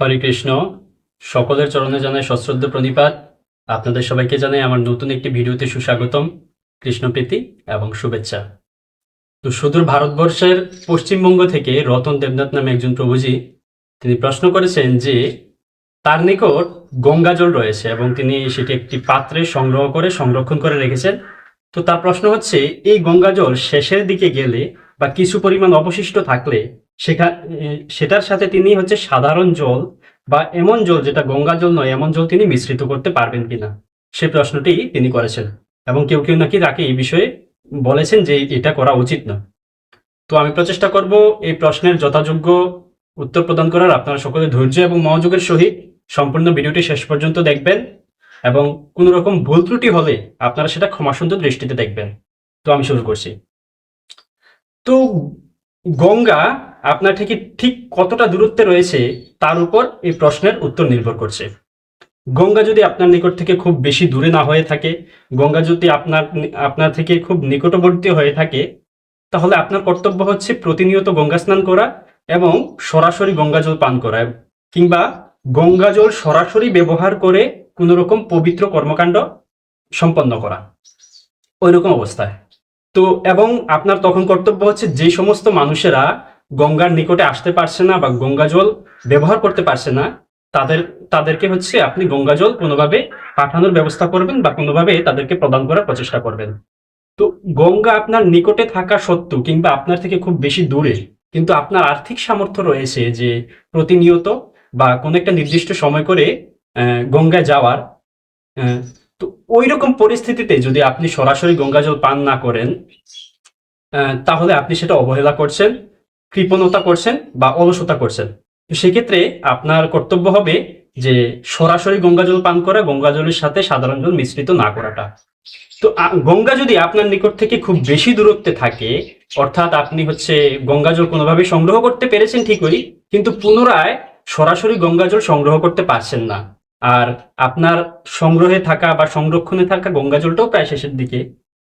হরে কৃষ্ণ, সকলের চরণে জানাই সশ্রদ্ধ প্রণিপাত। আপনাদের সবাইকে জানাই আমার নতুন একটি ভিডিওতে সুস্বাগতম। কৃষ্ণপ্রীতি এবং শুভেচ্ছা। তো সুদূর ভারতবর্ষের পশ্চিমবঙ্গ থেকে রতন দেবনাথ নামে একজন প্রভুজি, তিনি প্রশ্ন করেছেন যে, তার নিকট গঙ্গা জল রয়েছে এবং তিনি সেটি একটি পাত্রে সংগ্রহ করে সংরক্ষণ করে রেখেছেন। তো তার প্রশ্ন হচ্ছে, এই গঙ্গা জল শেষের দিকে গেলে বা কিছু পরিমাণ অবশিষ্ট থাকলে সেখা সেটার সাথে তিনি হচ্ছে সাধারণ জল বা এমন জল যেটা গঙ্গা জল নয়, এমন জল তিনি মিশ্রিত করতে পারবেন কিনা? সে প্রশ্নটি তিনি করেছেন এবং কেউ কেউ নাকি তাকে এই বিষয়ে বলেছেন যে এটা করা উচিত না। তো আমি প্রচেষ্টা করব এই প্রশ্নের যথাযোগ্য উত্তর প্রদান করার। আপনারা সকলে ধৈর্য এবং মনোযোগের সহিত সম্পূর্ণ ভিডিওটি শেষ পর্যন্ত দেখবেন এবং কোনো রকম ভুল ত্রুটি হলে আপনারা সেটা ক্ষমাসুন্দর দৃষ্টিতে দেখবেন। তো আমি শুরু করছি। তো গঙ্গা আপনার থেকে ঠিক কতটা দূরত্বে রয়েছে তার উপর এই প্রশ্নের উত্তর নির্ভর করছে। গঙ্গা যদি আপনার নিকট থেকে খুব বেশি দূরে না হয়ে থাকে, গঙ্গা যদি আপনার আপনার থেকে খুব নিকটবর্তী হয়ে থাকে, তাহলে আপনার কর্তব্য হচ্ছে প্রতিনিয়ত গঙ্গা স্নান করা এবং সরাসরি গঙ্গা জল পান করা কিংবা গঙ্গা জল সরাসরি ব্যবহার করে কোনো রকম পবিত্র কর্মকাণ্ড সম্পন্ন করা। ওই রকম অবস্থায়। তো এবং আপনার তখন কর্তব্য হচ্ছে যে সমস্ত মানুষেরা গঙ্গার নিকটে আসতে পারছে না বা গঙ্গা জল ব্যবহার করতে পারছে না, তাদের, তাদেরকে হচ্ছে আপনি গঙ্গা জল কোনোভাবে পাঠানোর ব্যবস্থা করবেন বা কোনোভাবে তাদেরকে প্রদান করার প্রচেষ্টা করবেন। তো গঙ্গা আপনার নিকটে থাকা সত্ত্বেও কিংবা আপনার থেকে খুব বেশি দূরে কিন্তু আপনার আর্থিক সামর্থ্য রয়েছে যে প্রতিনিয়ত বা কোনো একটা নির্দিষ্ট সময় করে গঙ্গায় যাওয়ার তো ওই রকম পরিস্থিতিতে যদি আপনি সরাসরি গঙ্গা জল পান না করেন তাহলে আপনি সেটা অবহেলা করছেন, কৃপণতা করছেন বা অলসতা করছেন। তো সেক্ষেত্রে আপনার কর্তব্য হবে যে সরাসরি গঙ্গা জল পান করা গঙ্গা জলের সাথে সাধারণ জল মিশ্রিত না করাটা। তো গঙ্গা যদি আপনার নিকট থেকে খুব বেশি দূরত্বে থাকে, অর্থাৎ আপনি হচ্ছে গঙ্গা জল কোনোভাবে সংগ্রহ করতে পেরেছেন ঠিকই, কিন্তু পুনরায় সরাসরি গঙ্গা জল সংগ্রহ করতে পারছেন না। আর আপনার সংগ্রহে থাকা বা সংরক্ষণে থাকা গঙ্গা জলটাও প্রায় শেষের দিকে।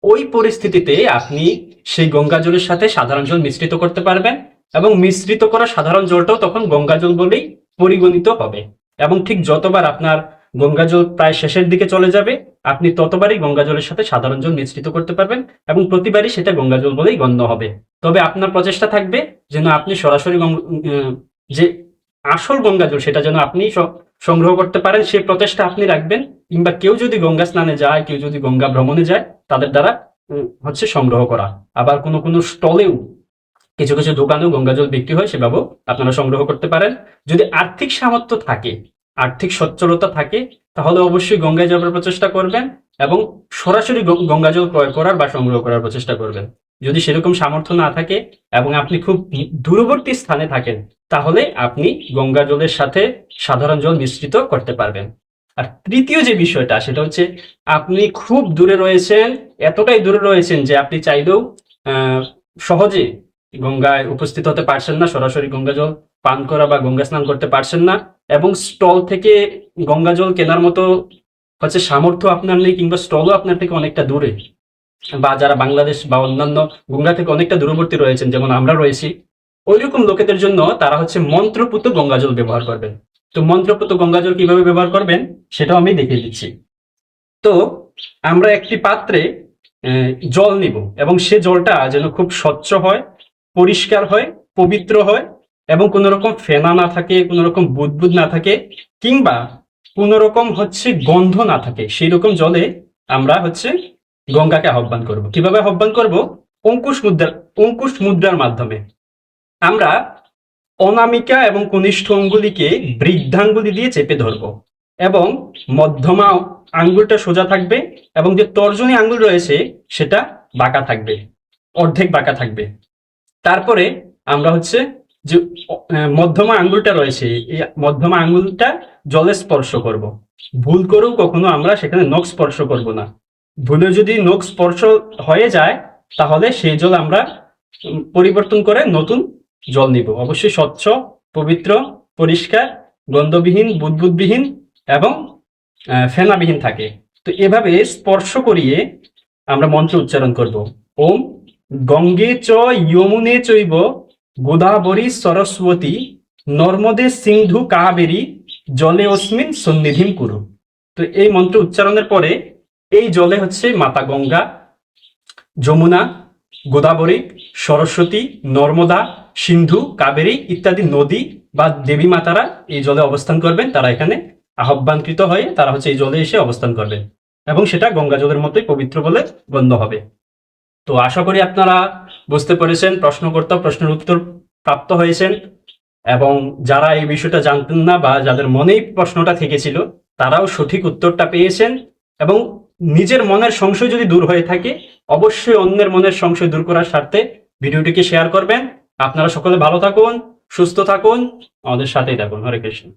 ওই পরিস্থিতিতে আপনি সেই গঙ্গা জলের সাথে সাধারণ জল মিশ্রিত করতে পারবেন এবং মিশ্রিত করা সাধারণ জলটাও তখন গঙ্গা জল বলেই পরিগণিত হবে। এবং ঠিক যতবার আপনার গঙ্গা জল প্রায় শেষের দিকে চলে যাবে, আপনি ততবারই গঙ্গা জলের সাথে সাধারণ জল মিশ্রিত করতে পারবেন এবং প্রতিবারই সেটা গঙ্গা জল বলেই গণ্য হবে। তবে আপনার প্রচেষ্টা থাকবে যেন আপনি সরাসরি যে আসল গঙ্গা জল সেটা যেন আপনি সংগ্রহ করতে পারেন, সেই প্রচেষ্টা আপনি রাখবেন। কিংবা কেউ যদি গঙ্গা স্নানে যায়, কেউ যদি গঙ্গা ভ্রমণে যায়, তাদের দ্বারা হচ্ছে সংগ্রহ করা। আবার কোনো কোনো স্টলেও কিছু কিছু দোকানেও গঙ্গা জল বিক্রি হয়, সেভাবেও আপনারা সংগ্রহ করতে পারেন। যদি আর্থিক সামর্থ্য থাকে, আর্থিক সচ্ছলতা থাকে, তাহলে অবশ্যই গঙ্গায় যাওয়ার প্রচেষ্টা করবেন এবং সরাসরি গঙ্গা জল ক্রয় করার বা সংগ্রহ করার প্রচেষ্টা করবেন। যদি সেরকম সামর্থ্য না থাকে এবং আপনি খুব দূরবর্তী স্থানে থাকেন তাহলে আপনি গঙ্গা জলের সাথে সাধারণ জল মিশ্রিত করতে পারবেন। আর তৃতীয় যে বিষয়টা, সেটা হচ্ছে আপনি খুব দূরে রয়েছেন, এতটাই দূরে রয়েছেন যে আপনি চাইলেও সহজে গঙ্গায় উপস্থিত হতে পারছেন না, সরাসরি গঙ্গা জল পান করা বা গঙ্গা স্নান করতে পারছেন না এবং স্টল থেকে গঙ্গা জল কেনার মতো হচ্ছে সামর্থ্য আপনার নেই কিংবা স্টলও আপনার থেকে অনেকটা দূরে। বা যারা বাংলাদেশ বা অন্যান্য গঙ্গা থেকে অনেকটা দূরবর্তী রয়েছেন, যেমন আমরা রয়েছি ওইরকম লোকেদের জন্য তারা হচ্ছে মন্ত্রপুত গঙ্গা জল ব্যবহার করবেন। তো মন্ত্রপুত গঙ্গা জল কীভাবে ব্যবহার করবেন, সেটাও আমি দেখিয়ে দিচ্ছি। তো আমরা একটি পাত্রে জল নিব এবং সে জলটা যেন খুব স্বচ্ছ হয়, পরিষ্কার হয়, পবিত্র হয় এবং কোনো রকম ফেনা না থাকে, কোনো রকম বুদবুদ না থাকে কিংবা কোনো রকম হচ্ছে গন্ধ না থাকে, সেই রকম জলে আমরা হচ্ছে গঙ্গাকে আহ্বান করব। কীভাবে আহ্বান করব? অঙ্কুশ মুদ্রা অঙ্কুশ মুদ্রার মাধ্যমে। আমরা অনামিকা এবং কনিষ্ঠ অঙ্গুলিকে বৃদ্ধাঙ্গুলি দিয়ে চেপে ধরব এবং মধ্যমা আঙ্গুলটা সোজা থাকবে এবং যে তর্জনী আঙ্গুল রয়েছে সেটা বাঁকা থাকবে, অর্ধেক বাঁকা থাকবে। তারপরে আমরা হচ্ছে যে মধ্যমা আঙ্গুলটা রয়েছে, এই মধ্যমা আঙ্গুলটা জলে স্পর্শ করব। ভুল করেও কখনো আমরা সেখানে নখ স্পর্শ করব না। ভুলে যদি নখ স্পর্শ হয়ে যায়, তাহলে সেই জল আমরা পরিবর্তন করে নতুন জল নিব। অবশ্যই স্বচ্ছ, পবিত্র, পরিষ্কার, গন্ধবিহীন, বুদবুদবিহীন এবং ফেনাবিহীন থাকে। তো এভাবে স্পর্শ করিয়ে আমরা মন্ত্র উচ্চারণ করব। ওম গঙ্গে চ যমুনে চৈব গোদাবরী সরস্বতী নর্মদে সিন্ধু কাবেরী জলে অস্মিন সন্নিধিম কুরু। তো এই মন্ত্র উচ্চারণের পরে এই জলে হচ্ছে মাতা গঙ্গা, যমুনা গোদাবরী, সরস্বতী, নর্মদা, সিন্ধু, কাবেরী ইত্যাদি নদী বা দেবী মাতারা এই জলে অবস্থান করবেন। তারা এখানে আহ্বানকৃত হয়ে তারা হচ্ছে এই জলে এসে অবস্থান করবেন এবং সেটা গঙ্গা জলের মতোই পবিত্র বলে গণ্য হবে। তো আশা করি আপনারা বুঝতে পেরেছেন, প্রশ্নকর্তা প্রশ্নের উত্তর প্রাপ্ত হয়েছেন এবং যারা এই বিষয়টা জানতেন না বা যাদের মনেই প্রশ্নটা থেকেছিল, তারাও সঠিক উত্তরটা পেয়েছেন এবং নিজের মনের সংশয় যদি দূর হয়ে থাকে, অবশ্যই অন্যের মনের সংশয় দূর করার স্বার্থে ভিডিওটিকে শেয়ার করবেন। আপনারা সকলে ভালো থাকুন, সুস্থ থাকুন। আমাদের সাথেই থাকুন। হরে কৃষ্ণ।